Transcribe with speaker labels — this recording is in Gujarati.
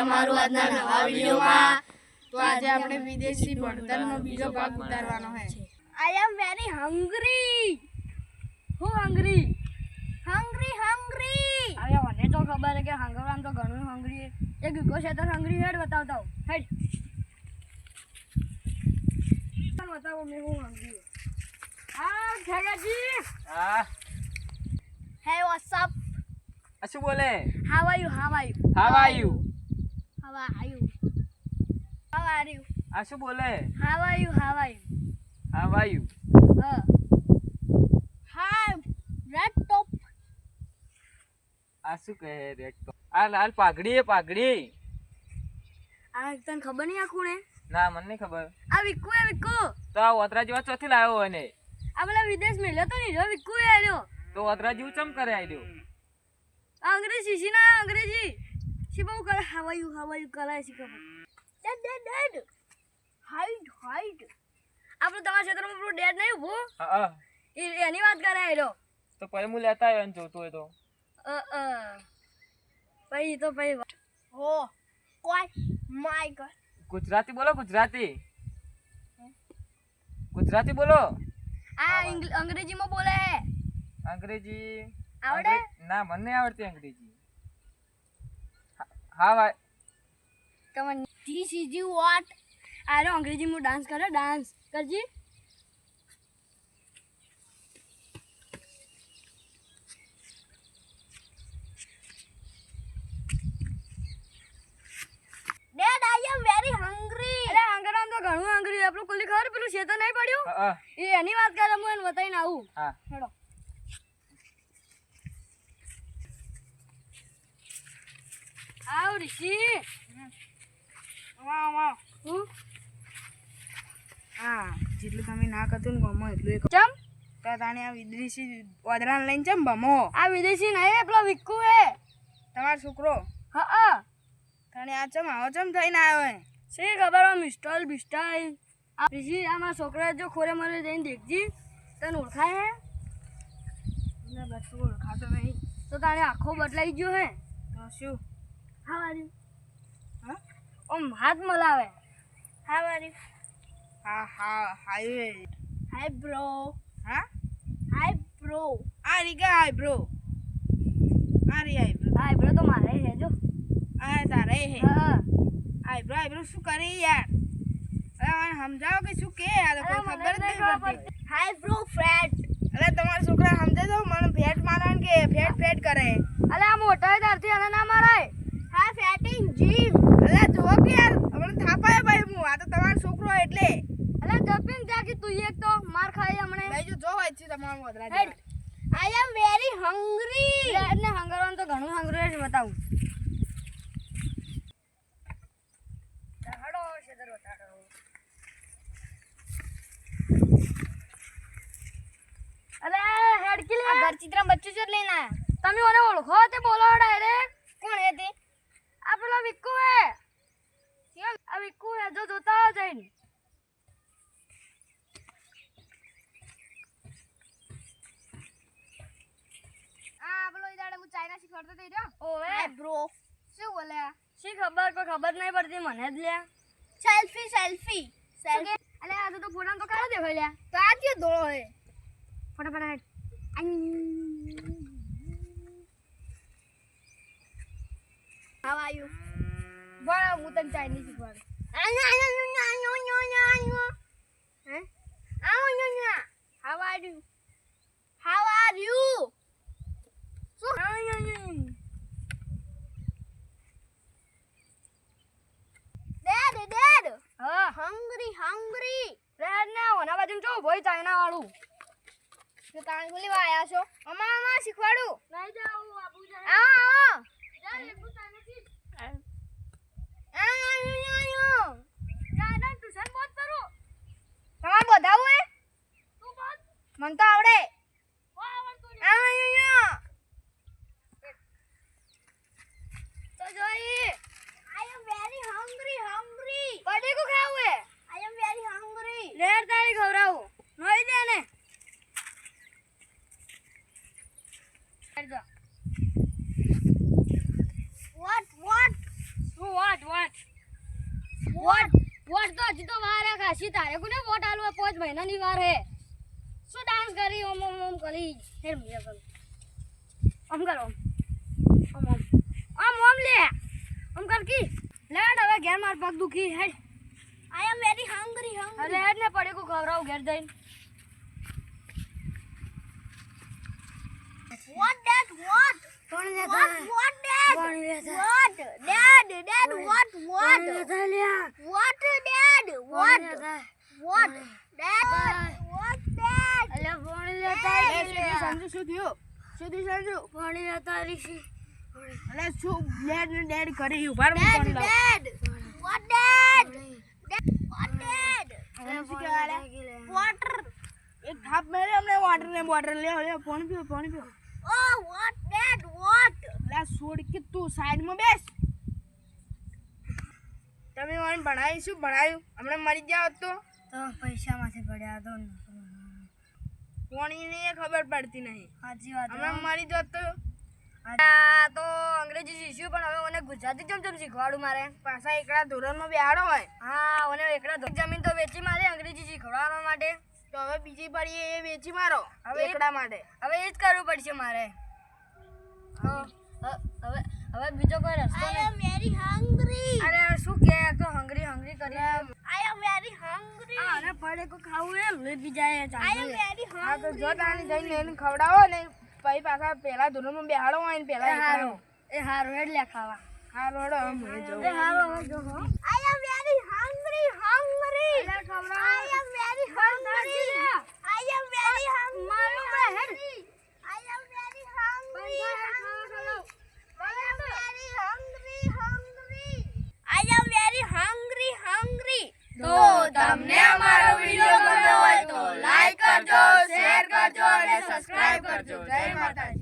Speaker 1: તમારું આજના નવા વિડીયોમાં. તો આજે આપણે વિદેશી ભણતરનો બીજો ભાગ ઉતારવાનો છે.
Speaker 2: I am very hungry Who hungry hungry hungry અરે મને તો ખબર છે કે હંગરવામ તો ઘણું હંગ્રી એક વિકો છે તો હંગ્રી હેડ બતાવતા હું હેડ. બતાવો મેં હું હંગ્રી હા ખેગાજી
Speaker 3: હા.
Speaker 2: Hey
Speaker 3: what's up? શું બોલે?
Speaker 2: How are you how are you
Speaker 3: how are you
Speaker 2: How are you? How are you?
Speaker 3: આ શું બોલે
Speaker 2: How are you? How are you?
Speaker 3: હાવ આયુ
Speaker 2: Uh. Hi, red top.
Speaker 3: આ શું કહે રેડ તો આ લાલ પાઘડી એ પાઘડી
Speaker 2: આ તને ખબર નહીં આ કોણે
Speaker 3: ના મને નહીં ખબર
Speaker 2: આ વિકુ એ વિકુ
Speaker 3: તો આ ઓતરા જેવા ચોથી લાવ્યો ને
Speaker 2: આ પેલા વિદેશ મેલ્યો તો નહીં જો વિક્કુ એ આવ્યો
Speaker 3: તો ઓતરા જેવું ચમ કરે આવ્યો
Speaker 2: આ અંગ્રેજી શીશી ના અંગ્રેજી શી બહુ કરે હવાયું હવાયું કરે છે ખબર dad dad dad hide hide આપણો તમારા ક્ષેત્રમાં પેલું ડેડ નહીં ઊભો. એની વાત કરે આવ્યો
Speaker 3: તો પછી હું લેતા આવ્યો ને જોતું હોય તો.
Speaker 2: પછી તો પછી હો કોઈ માય ગોડ.
Speaker 3: ગુજરાતી બોલો ગુજરાતી. ગુજરાતી બોલો.
Speaker 2: આ અંગ્રેજીમાં બોલે.
Speaker 3: અંગ્રેજી.
Speaker 2: આવડે?
Speaker 3: ના મને આવડતી અંગ્રેજી. હા- ભાઈ.
Speaker 2: તમને ધીસ ઇઝ યુ વોટ આરો અંગ્રેજીમાં ડાન્સ કરે dance કરજી. Dad I am very hungry અરે હંગરામ તો ઘણું હંગ્રી આપણું કુલી ખબર પેલું શેતો નહીં પડ્યું? એ એની વાત કરે હું એને બતાવીને આવું.
Speaker 3: હા.
Speaker 2: હેડો. આવ ઋષિ. વાહ વાહ. હું?
Speaker 1: હા જેટલું તમે ના કરતું ને ગમો એટલું એક
Speaker 2: ચમ?
Speaker 1: તો તાણે આ વિદેશી ઓદરાને લઈને ચમ બમો?
Speaker 2: આ વિદેશી નહીં પેલો વિક્કુ હે
Speaker 1: તમારો છોકરો?
Speaker 2: હા હા.
Speaker 1: તાણે આ ચમ આવો ચમ થઈને આવ્યો હે?
Speaker 2: શી ખબર આ મિસ્ટલ બિસ્ટાલ આ ઋષિ આ મારા છોકરા જો ખોરે મરે જઈને દેખજી તને ઓળખાય હે?
Speaker 1: ને બસ ઓળખાતો નહીં.
Speaker 2: તો તાણે આખો બદલાઈ ગયો હે?
Speaker 1: તો શું?
Speaker 2: હા વારી
Speaker 1: હા?
Speaker 2: ઓમ હાથ મલાવે. હા વારી
Speaker 1: હા હા હાય.
Speaker 2: હાય બ્રો
Speaker 1: હા?
Speaker 2: હાય બ્રો
Speaker 1: આ રીગા હાય બ્રો આ રી હાઈ બ્રો
Speaker 2: હાય બ્રો તો મારે હે જો.
Speaker 1: આ તારે હે
Speaker 2: હા.
Speaker 1: હાઈ બ્રો હાય બ્રો શું કરી યાર? અરે સમજાવો કે શું કે? આ તો કોઈ ખબર જ નહીં પડતી.
Speaker 2: હાય બ્રો ફ્રેટ
Speaker 1: અરે તમારા છોકરા સમજે તો મને ફેટ મારવાનું કે ફેટ ફેટ કરે.
Speaker 2: અરે આ મોટા તારથી આને ના મારાય. હા જીમ
Speaker 1: અલા કે યાર હમણાં થાપાય ભાઈ હું. આ તો તમારો છોકરો એટલે.
Speaker 2: અલા જપિંગ જા તું એક તો માર ખાય હમણે.
Speaker 1: ભાઈ જો જો હોય છે તમારું વદરા
Speaker 2: આઈ એમ વેરી હંગ્રી એટલે હંગરવાનું તો ઘણું હંગરી જ બતાવું. હડો શેદર બતાડો અલે હેડકી લે ઘર ચિત્ર બચ્ચું છે લઈને તમે મને ઓળખો તે બોલો ડાયરેક્ટ. કોણ હે તે? આ વિક્કુ હે આ વિક્કુ હે જો જોતા જઈને. આ પેલો ઈદાડે હું ચાઇના શીખવાડતો તો ઈડો ઓએ બ્રો. શું બોલ્યા શી ખબર? કોઈ ખબર નહીં પડતી મને જ લ્યા સેલ્ફી સેલ્ફી. સેલ્ફી. અલે આ તો ફોટા તો કાળો દેખાય લ્યા તો આ કયો દોળો હે ફટાફટ હેડ. હાવ આર બરા હું તને Chinese શીખવાડું are you how are you શું? ડેડ ડેડ હા. હંગ્રી હંગ્રી ડેડ ને ઓના બાજુ જો ભોય ચાઇના વાળું. તો તાણ બોલી આયા છો. અમા અમા શીખવાડું. નહીં જાવ બાબુ જા આવો આવો જા લેબુ ચાઇના શીખ આયો આયો ચાઇના ટ્યુશન બોત કરું તમારે બધાવું હે તું બોલ મને તો આવડે આયો આયો તો જોઈ I am very hungry hungry બડે કો ખાવું હે આઈ એમ વેરી હંગ્રી લેર તારી ખવરાવું નોઈ દે ને હેડ જો વોટ વોટ તો હજી તો વાર હે ખાસી તારે કોને વોટ આલવા પાંચ મહિનાની વાર હે. શું ડાન્સ કરી? ઓમ ઓમ ઓમ કરી. હેર મિયા કર. ઓમ કરો ઓમ. ઓમ ઓમ. ઓમ લે. ઓમ કર કી. લેડ હવે ઘેર માર પગ દુખી હેડ. I am very hungry hungry અરે હેડ ને પડે કો ખવરાવ ઘેર જઈને. What that? What? What? What that? What? Dad, Dad, what? What? What, Dad? What? What? Dad, what, Dad?
Speaker 1: એ શું થયું? સમજુ શું થયું શું થયું સમજુ અલે શું ડેડ ને ડેડ કરી ઊભા રહો, હું
Speaker 2: Dad,
Speaker 1: ફોન લાવું.
Speaker 2: Dad. What, Dad? Dad, what, Dad?
Speaker 1: હવે શું કહેવાય લે?
Speaker 2: Water.
Speaker 1: એક થાપ મેરે અમને વોટર ને બોટલ લે લે પાણી પીઓ પાણી પીઓ
Speaker 2: Oh, what, What?
Speaker 1: છોડ કે તું સાઈડમાં બેસ. તમે મને ભણાવીશું ભણાયું? હમણાં મરી જાવ તો?
Speaker 2: તો પૈસા માંથી પડ્યા તો
Speaker 1: કોણીને ખબર પડતી નહીં.
Speaker 2: સાચી વાત
Speaker 1: હમણાં મરી જાત તો?
Speaker 2: તો અંગ્રેજી શીખ્યું પણ હવે મને ગુજરાતી કેમ કેમ શીખવાડું મારે.
Speaker 1: પાછા એકડા ધોરણમાં બેહાડો હોય.
Speaker 2: હા મને એકડા જમીન તો વેચી મારે અંગ્રેજી શીખવાડવા માટે.
Speaker 1: તો હવે બીજી પડી એ વેચી મારો
Speaker 2: હવે
Speaker 1: એકડા માટે.
Speaker 2: હવે એ જ કરવું પડશે મારે. હ- હવે હવે બીજો કોઈ રસ્તો નહીં વેરી હંગ્રી અરે શું કે? તો હંગ્રી હંગ્રી કરી આઈ એમ વેરી હંગ્રી અરે પડે કો ખાવું એમ? લઈ બી જાય આઈ એમ વેરી
Speaker 1: હા તો જો તાણી જઈને એને ખવડાવો ને પછી પાછા પેલા ધોરણમાં બેહાડો હોય ને પેલા
Speaker 2: હારો. એ હારો એટલે ખાવા.
Speaker 1: હારો હેડો હવે મને
Speaker 2: એ હારો હમ જો I am very hungry hungry I am very hungry I am very hungry મારું hungry I am very hungry I am very hungry, hungry. I am very hungry, hungry.
Speaker 1: તો તમને અમારો વીડિયો ગમ્યો હોય તો લાઈક કરજો શેર કરજો અને સબસ્ક્રાઇબ કરજો. જય માતાજી.